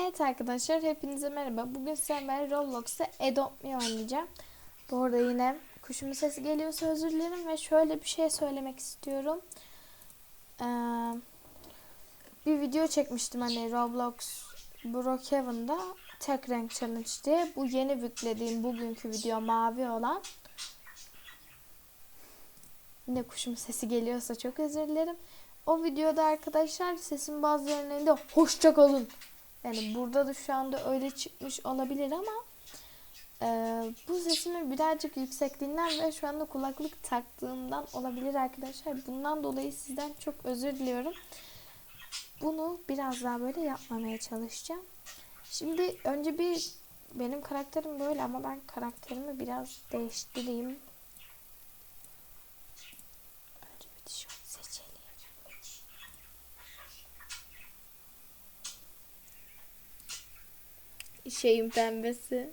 Evet arkadaşlar hepinize merhaba. Bugün sizlerle Roblox'ta Adopt Me oynayacağım. Bu arada yine kuşumun sesi geliyorsa özür dilerim ve şöyle bir şey söylemek istiyorum. Ee, bir video çekmiştim hani Roblox Brookhaven'da tek renk challenge diye. Bu yeni yüklediğim bugünkü video mavi olan. Yine kuşumun sesi geliyorsa çok özür dilerim. O videoda arkadaşlar sesin bazı yerlerinde hoşça kalın yani burada da şu anda öyle çıkmış olabilir ama e, bu sesimi birazcık yüksekliğinden ve şu anda kulaklık taktığımdan olabilir arkadaşlar. Bundan dolayı sizden çok özür diliyorum. Bunu biraz daha böyle yapmamaya çalışacağım. Şimdi önce bir benim karakterim böyle ama ben karakterimi biraz değiştireyim. Önce bir tişört seçelim. Şeyin pembesi.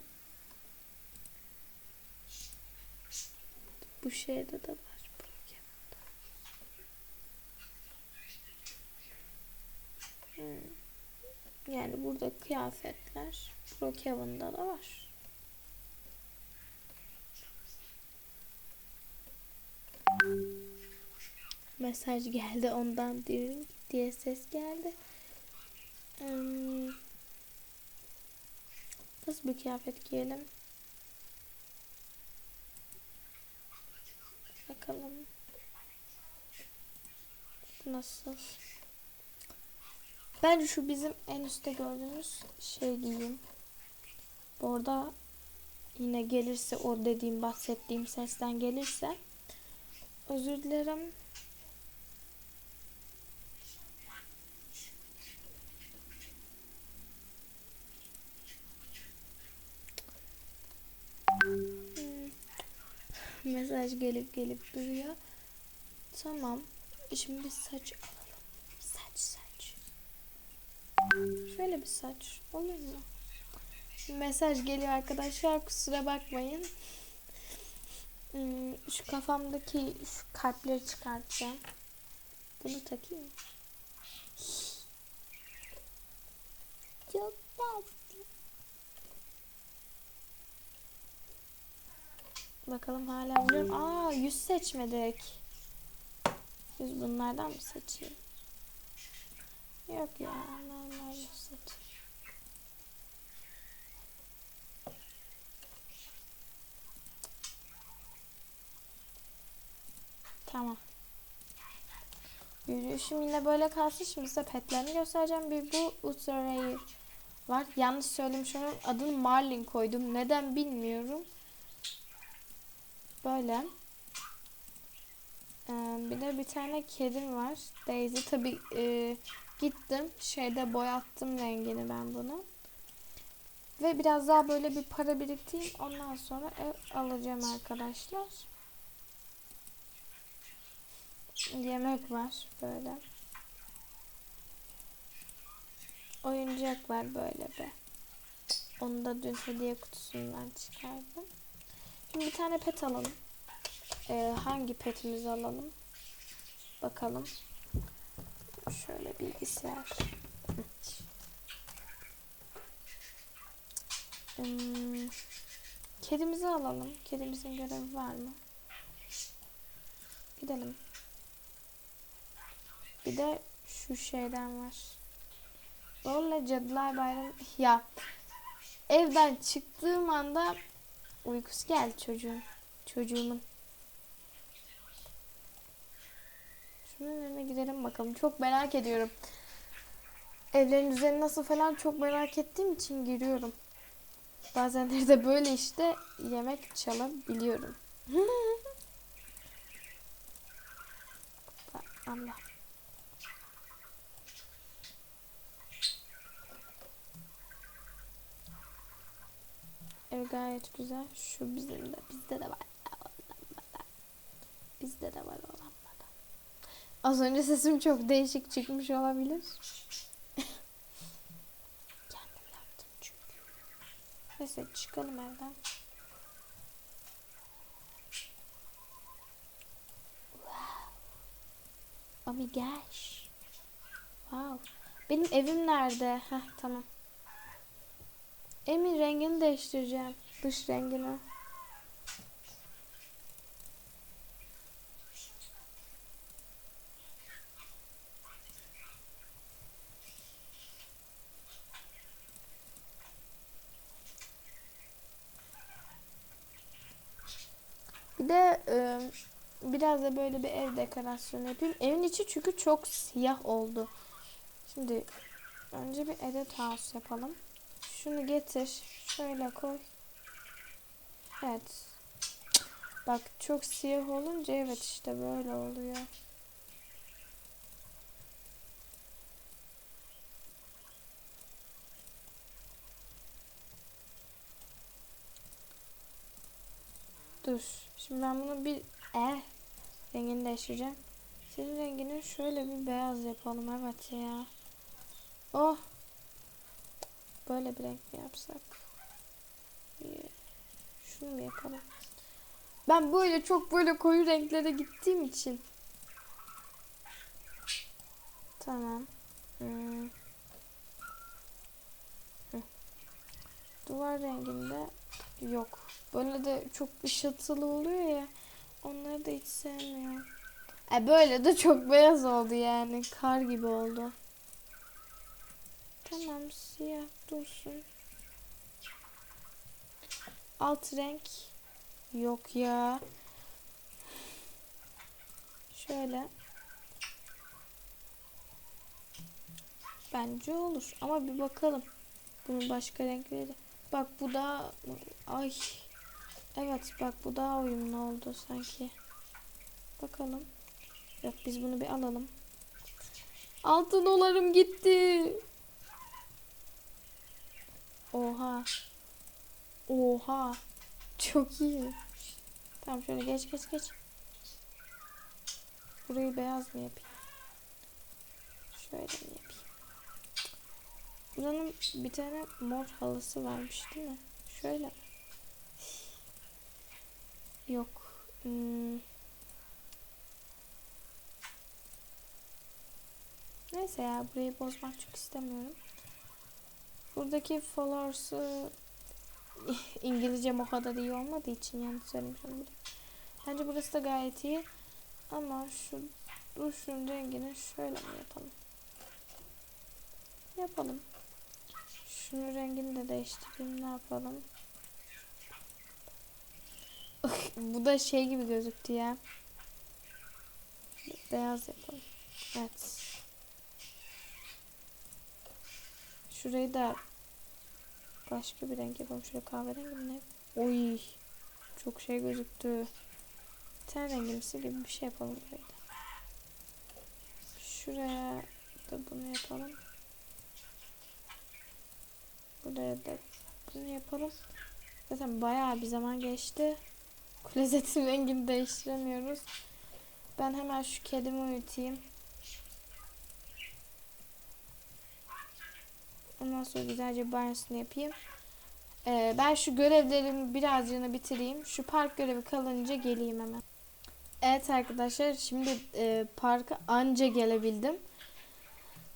Bu şeyde de var. Hmm. Yani burada kıyafetler Brookhaven'da da var. Mesaj geldi ondan diyorum diye ses geldi. Hmm. Nasıl bir kıyafet giyelim? Bakalım. Nasıl? Bence şu bizim en üstte gördüğümüz şey giyeyim. Bu arada yine gelirse o dediğim bahsettiğim sesten gelirse özür dilerim. Hmm. Mesaj gelip gelip duruyor. Tamam. Şimdi bir saç alalım. Saç saç. Şöyle bir saç. Olur mu? Mesaj geliyor arkadaşlar. Kusura bakmayın. Hmm, Şu kafamdaki şu kalpleri çıkartacağım. Bunu takayım? Çok tatlı. Bakalım hala buluyorum. Aa yüz seçmedik. Yüz bunlardan mı seçeyim? Yok ya normal yüz seç. Tamam. Yürüyüşüm yine böyle kalsın. Şimdi size petlerini göstereceğim. Bir bu Utsaray var. Yanlış söylemiş onun adını Marlin koydum. Neden bilmiyorum. Böyle. Ee, bir de bir tane kedim var. Daisy. Tabi e, gittim. Şeyde boyattım rengini ben bunu. Ve biraz daha böyle bir para biriktireyim. Ondan sonra ev alacağım arkadaşlar. Yemek var böyle. Oyuncak var böyle bir. Onu da dün hediye kutusundan çıkardım. Bir tane pet alalım. Ee, hangi petimizi alalım? Bakalım. Şöyle bilgisayar. Hmm, kedimizi alalım. Kedimizin görevi var mı? Gidelim. Bir de şu şeyden var. Zorla Cadılar Bayramı. Ya evden çıktığım anda uykusu geldi çocuğun. Çocuğumun. Şunun önüne gidelim bakalım. Çok merak ediyorum. Evlerin düzeni nasıl falan çok merak ettiğim için giriyorum. Bazenleri de böyle işte yemek çalabiliyorum. Allah. Ev gayet güzel. Şu bizim de bizde de var. Bizde de var o lambada. Az önce sesim çok değişik çıkmış olabilir. Kendim yaptım çünkü. Neyse çıkalım evden. Oh my gosh. Wow. Benim evim nerede? Heh tamam. Emin rengini değiştireceğim. Dış rengini. Bir de e, biraz da böyle bir ev dekorasyonu yapayım. Evin içi çünkü çok siyah oldu. Şimdi önce bir edit house yapalım. Şunu getir. Şöyle koy. Evet. Bak çok siyah olunca evet işte böyle oluyor. Dur. Şimdi ben bunu bir eh rengini değiştireceğim. Senin rengini şöyle bir beyaz yapalım. Evet ya. Oh. Böyle bir renk mi yapsak? Şunu mu yapalım? Ben böyle çok böyle koyu renklere gittiğim için. Tamam. Hmm. Duvar renginde yok. Böyle de çok ışıltılı oluyor ya. Onları da hiç sevmiyorum. E böyle de çok beyaz oldu yani. Kar gibi oldu. Tamam siyah dursun. Alt renk yok ya. Şöyle. Bence olur ama bir bakalım. Bunun başka renkleri. Bak bu da ay. Evet bak bu daha uyumlu oldu sanki. Bakalım. Yok biz bunu bir alalım. Altı dolarım gitti. Oha. Oha. Çok iyi. Tamam şöyle geç geç geç. Burayı beyaz mı yapayım? Şöyle mi yapayım? Buranın bir tane mor halısı varmış değil mi? Şöyle. Yok. Hmm. Neyse ya burayı bozmak çok istemiyorum. Buradaki flowers'ı İngilizcem o kadar iyi olmadığı için yanlış söylemiş olabilirim. Bence burası da gayet iyi. Ama şu duşun rengini şöyle mi yapalım? Yapalım. Şunun rengini de değiştireyim. Ne yapalım? Bu da şey gibi gözüktü ya. Beyaz yapalım. Evet. Şurayı da başka bir renk yapalım. Şöyle kahverengi mi ne? Oy. Çok şey gözüktü. Ten rengimsi gibi bir şey yapalım burayı da. Şuraya da bunu yapalım. Buraya da bunu yapalım. Zaten bayağı bir zaman geçti. Klozetin rengini değiştiremiyoruz. Ben hemen şu kedimi uyutayım. Ondan sonra güzelce banyosunu yapayım. Ee, ben şu görevlerimi birazcını bitireyim. Şu park görevi kalınca geleyim hemen. Evet arkadaşlar şimdi e, parka anca gelebildim.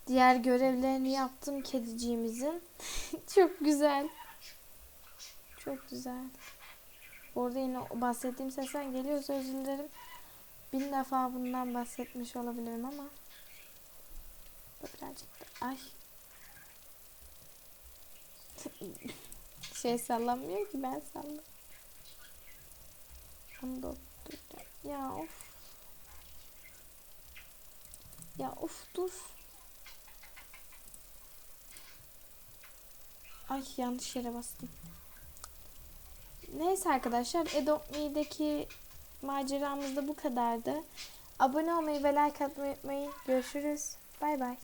Diğer görevlerini yaptım kediciğimizin. Çok güzel. Çok güzel. Orada yine bahsettiğim sesler geliyorsa özür dilerim. Bin defa bundan bahsetmiş olabilirim ama. Birazcık da. Ay. Şey sallanmıyor ki ben sallam. Onu. Ya of. Ya of dur. Ay yanlış yere bastım. Neyse arkadaşlar Adopt Me'deki maceramız da bu kadardı. Abone olmayı ve like atmayı unutmayın. Görüşürüz. Bay bay.